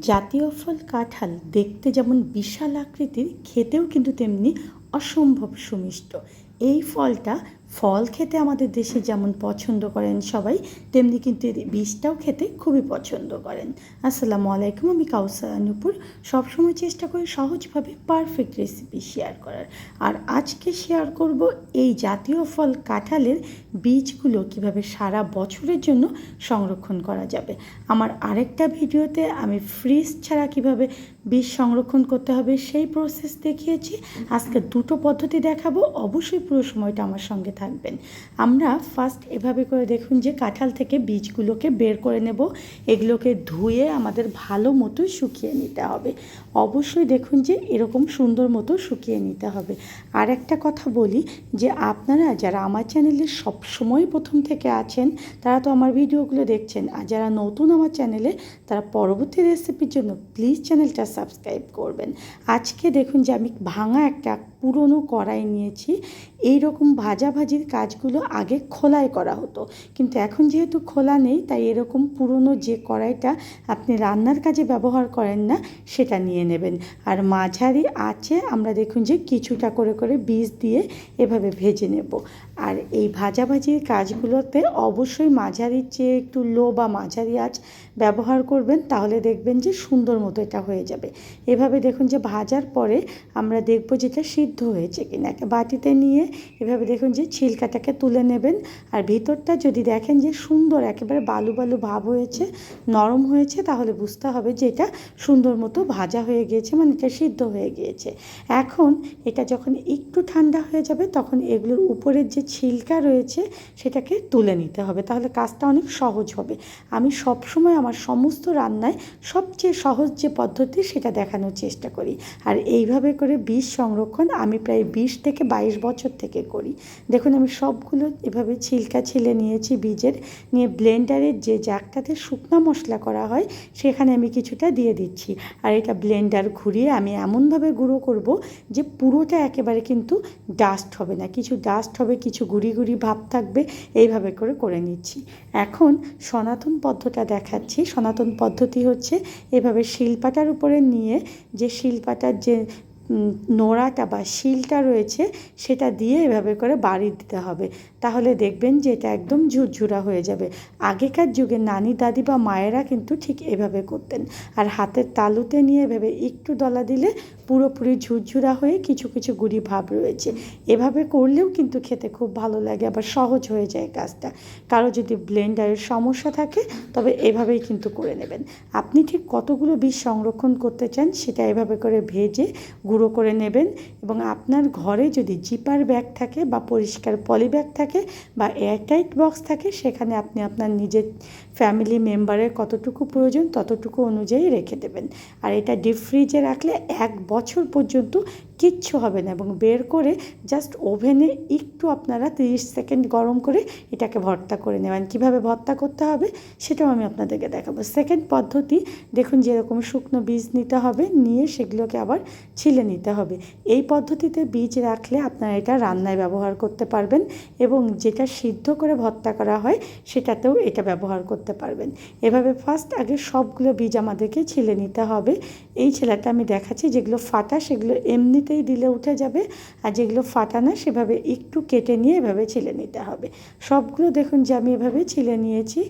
জাতীয় ফল কাঁঠাল দেখতে যেমন বিশাল আকৃতির খেতেও কিন্তু তেমনি অসম্ভব সুমিষ্ট। এই ফলটা ফল খেতে আমাদের দেশে যেমন পছন্দ করেন সবাই, তেমনি কিন্তু এর বীজটাও খেতে খুবই পছন্দ করেন। আসসালামু আলাইকুম, আমি কাউসার নুপুর সবসময় চেষ্টা করি সহজভাবে পারফেক্ট রেসিপি শেয়ার করার। আর আজকে শেয়ার করব এই জাতীয় ফল কাঁঠালের বীজগুলো কীভাবে সারা বছরের জন্য সংরক্ষণ করা যাবে। আমার আরেকটা ভিডিওতে আমি ফ্রিজ ছাড়া কীভাবে বীজ সংরক্ষণ করতে হবে সেই প্রসেস দেখিয়েছি। আজকে দুটো পদ্ধতি দেখাবো, অবশ্যই পুরো সময়টা আমার সঙ্গে থাকবেন। আমরা ফার্স্ট এভাবে করে দেখুন যে কাঁঠাল থেকে বীজগুলোকে বের করে নেব। এগুলোকে ধুয়ে আমাদের ভালো মতো শুকিয়ে নিতে হবে। অবশ্যই দেখুন যে এরকম সুন্দর মতো শুকিয়ে নিতে হবে। আর একটা কথা বলি যে আপনারা যারা আমার চ্যানেলে সবসময় প্রথম থেকে আছেন, তারা তো আমার ভিডিওগুলো দেখছেন। আর যারা নতুন আমার চ্যানেলে, তারা পরবর্তী রেসিপির জন্য প্লিজ চ্যানেলটা সাবস্ক্রাইব করবেন। আজকে দেখুন যে আমি ভাঙা একটা পুরনো কড়াই নিয়েছি। এই রকম ভাজাভাজির কাজগুলো আগে খোলায় করা হতো। কিন্তু এখন যেহেতু খোলা নেই, তাই এরকম পুরনো যে কড়াইটা আপনি রান্নার কাজে ব্যবহার করেন না, সেটা নিয়ে নেবেন। আর মাঝারি আছে আমরা দেখুন যে কিছুটা করে করে বীজ দিয়ে এভাবে ভেজে নেব। আর এই ভাজাভাজির কাজগুলোতে অবশ্যই মাঝারির চেয়ে একটু লো বা মাঝারি আঁচ ব্যবহার করবেন, তাহলে দেখবেন যে সুন্দর মতো এটা হয়ে যাবে। এভাবে দেখুন যে ভাজার পরে আমরা দেখব যেটা সিদ্ধ হয়েছে কিনা। একটা বাটিতে নিয়ে এভাবে দেখুন যে ছিলকাটাকে তুলে নেবেন। আর ভিতরটা যদি দেখেন যে সুন্দর একেবারে বালু বালু ভাব হয়েছে, নরম হয়েছে, তাহলে বুঝতে হবে যে এটা সুন্দর মতো ভাজা হয়ে গিয়েছে মানে এটা সিদ্ধ হয়ে গিয়েছে। এখন এটা যখন একটু ঠান্ডা হয়ে যাবে, তখন এগুলোর উপরের যে ছিলকা রয়েছে, সেটাকে তুলে নিতে হবে। তাহলে কাজটা অনেক সহজ হবে। আমি সবসময় আমার সমস্ত রান্নায় সবচেয়ে সহজ যে পদ্ধতি, সেটা দেখানোর চেষ্টা করি। আর এইভাবে করে বীজ সংরক্ষণ আমি প্রায় বিশ থেকে বাইশ বছর থেকে করি। দেখুন, আমি সবগুলো এভাবে ছিলকা ছিলে নিয়েছি বীজের। নিয়ে ব্লেন্ডারের যে জাকটাতে শুকনো মশলা করা হয়, সেখানে আমি কিছুটা দিয়ে দিচ্ছি। আর এটা ব্লেন্ডার ঘুরিয়ে আমি এমনভাবে গুঁড়ো করব যে পুরোটা একেবারে কিন্তু ডাস্ট হবে না। কিছু ডাস্ট হবে, কিছু গুড়ি গুড়ি ভাব থাকবে, এইভাবে করে করে নিচ্ছি। এখন সনাতন পদ্ধতিটা দেখাচ্ছি। সনাতন পদ্ধতি হচ্ছে এভাবে শিলপাটার উপরে নিয়ে যে শিলপাটার যে নোড়াটা বা শিলটা রয়েছে, সেটা দিয়ে এভাবে করে বাড়ি দিতে হবে। তাহলে দেখবেন যে এটা একদম ঝুরঝুরা হয়ে যাবে। আগেকার যুগে নানি, দাদি বা মায়েরা কিন্তু ঠিক এভাবে করতেন। আর হাতের তালুতে নিয়ে এভাবে একটু দলা দিলে পুরোপুরি ঝুরঝুরা হয়ে কিছু কিছু গুড়ি ভাব রয়েছে। এভাবে করলেও কিন্তু খেতে খুব ভালো লাগে, আবার সহজ হয়ে যায় কাজটা। কারও যদি ব্লেন্ডারের সমস্যা থাকে, তবে এভাবেই কিন্তু করে নেবেন। আপনি ঠিক কতগুলো বীজ সংরক্ষণ করতে চান, সেটা এভাবে করে ভেজে গুঁড়ো করে নেবেন এবং আপনার ঘরে যদি জিপার ব্যাগ থাকে বা পরিষ্কার পলি ব্যাগ থাকে বা এয়ারটাইট বক্স থাকে, সেখানে আপনি আপনার নিজের ফ্যামিলি মেম্বারের কতটুকু প্রয়োজন ততটুকু অনুযায়ী রেখে দেবেন। আর এটা ডিপ ফ্রিজে রাখলে এক বছর পর্যন্ত কিচ্ছু হবে না এবং বের করে জাস্ট ওভেনে একটু আপনারা তিরিশ সেকেন্ড গরম করে এটাকে ভর্তা করে নেবেন। কীভাবে ভর্তা করতে হবে সেটাও আমি আপনাদেরকে দেখাবো। সেকেন্ড পদ্ধতি, দেখুন যেরকম শুকনো বীজ নিতে হবে, নিয়ে সেগুলোকে আবার ছিলে নিতে হবে। এই পদ্ধতিতে বীজ রাখলে আপনারা এটা রান্নায় ব্যবহার করতে পারবেন এবং যেটা সিদ্ধ করে ভর্তা করা হয় সেটাতেও এটা ব্যবহার করতে পারবেন। এভাবে ফার্স্ট আগে সবগুলো বীজ আমাদেরকে ছিলে নিতে হবে। এই ছেলেটা আমি দেখাচ্ছি যেগুলো ফাটা সেগুলো এমনিতেই দিলে উঠে যাবে আর যেগুলো ফাটা না সেভাবে একটু কেটে নিয়ে এভাবে ছিলে নিতে হবে। সবগুলো দেখুন যে আমি এভাবে ছিলে নিয়েছি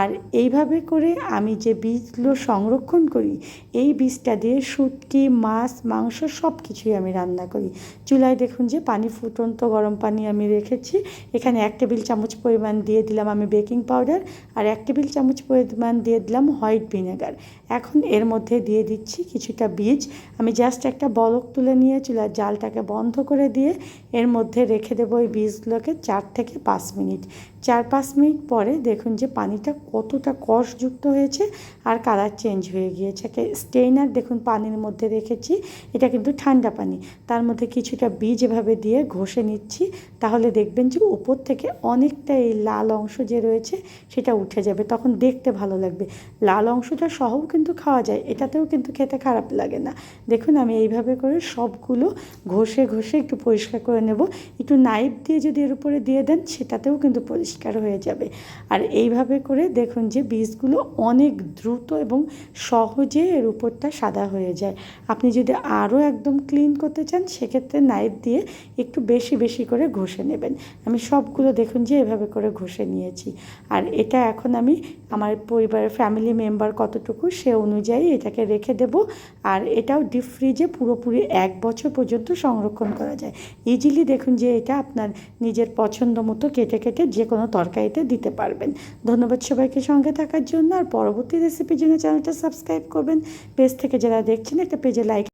আর এইভাবে করে আমি যে বীজগুলো সংরক্ষণ করি, এই বীজটা দিয়ে শুটকি, মাছ, মাংস সব কিছুই আমি রান্না করি। চুলায় দেখুন যে পানি ফুটন্ত গরম পানি আমি রেখেছি। এখানে এক টেবিল চামচ পরিমাণ দিয়ে দিলাম আমি বেকিং পাউডার আর এক টেবিল চামচ পরিমাণ দিয়ে দিলাম হোয়াইট ভিনেগার। এখন এর মধ্যে দিয়ে দিচ্ছি কিছুটা বীজ। আমি জাস্ট একটা বলক তুলে নিয়ে চুলার জালটাকে বন্ধ করে দিয়ে এর মধ্যে রেখে দেবো ওই বীজগুলোকে চার থেকে পাঁচ মিনিট। চার পাঁচ মিনিট পরে দেখুন যে পানিটা কতটা কষযুক্ত হয়েছে আর কালার চেঞ্জ হয়ে গিয়েছে। স্টেইনার দেখুন পানির মধ্যে রেখেছি, এটা কিন্তু ঠান্ডা পানি। তার মধ্যে কিছুটা বীজ এভাবে দিয়ে ঘষে নিচ্ছি, তাহলে দেখবেন যে উপর থেকে অনেকটা এই লাল অংশ যে রয়েছে সেটা উঠে যাবে, তখন দেখতে ভালো লাগবে। লাল অংশটা সহও কিন্তু খাওয়া যায়, এটাতেও কিন্তু খেতে খারাপ লাগে না। দেখুন আমি এইভাবে করে সবগুলো ঘষে ঘষে একটু পরিষ্কার করে নেব। একটু নাইফ দিয়ে যদি এর উপরে দিয়ে দেন, সেটাতেও কিন্তু পরিষ্কার পরিষ্কার হয়ে যাবে। আর এইভাবে করে দেখুন যে বীজগুলো অনেক দ্রুত এবং সহজে এর উপরটা সাদা হয়ে যায়। আপনি যদি আরও একদম ক্লিন করতে চান, সেক্ষেত্রে নাইফ দিয়ে একটু বেশি বেশি করে ঘষে নেবেন। আমি সবগুলো দেখুন যে এভাবে করে ঘষে নিয়েছি। আর এটা এখন আমি আমার পরিবারের ফ্যামিলি মেম্বার কতটুকু, সে অনুযায়ী এটাকে রেখে দেব। আর এটাও ডিপ ফ্রিজে পুরোপুরি এক বছর পর্যন্ত সংরক্ষণ করা যায়। ইজিলি দেখুন যে এটা আপনার নিজের পছন্দ মতো কেটে কেটে যে কোনো তরকারিতে দিতে পারবেন। ধন্যবাদ সবাইকে সঙ্গে থাকার জন্য। আর পরবর্তী রেসিপির জন্য চ্যানেলটা সাবস্ক্রাইব করবেন। পেজ থেকে যারা দেখছেন, একটা পেজে লাইক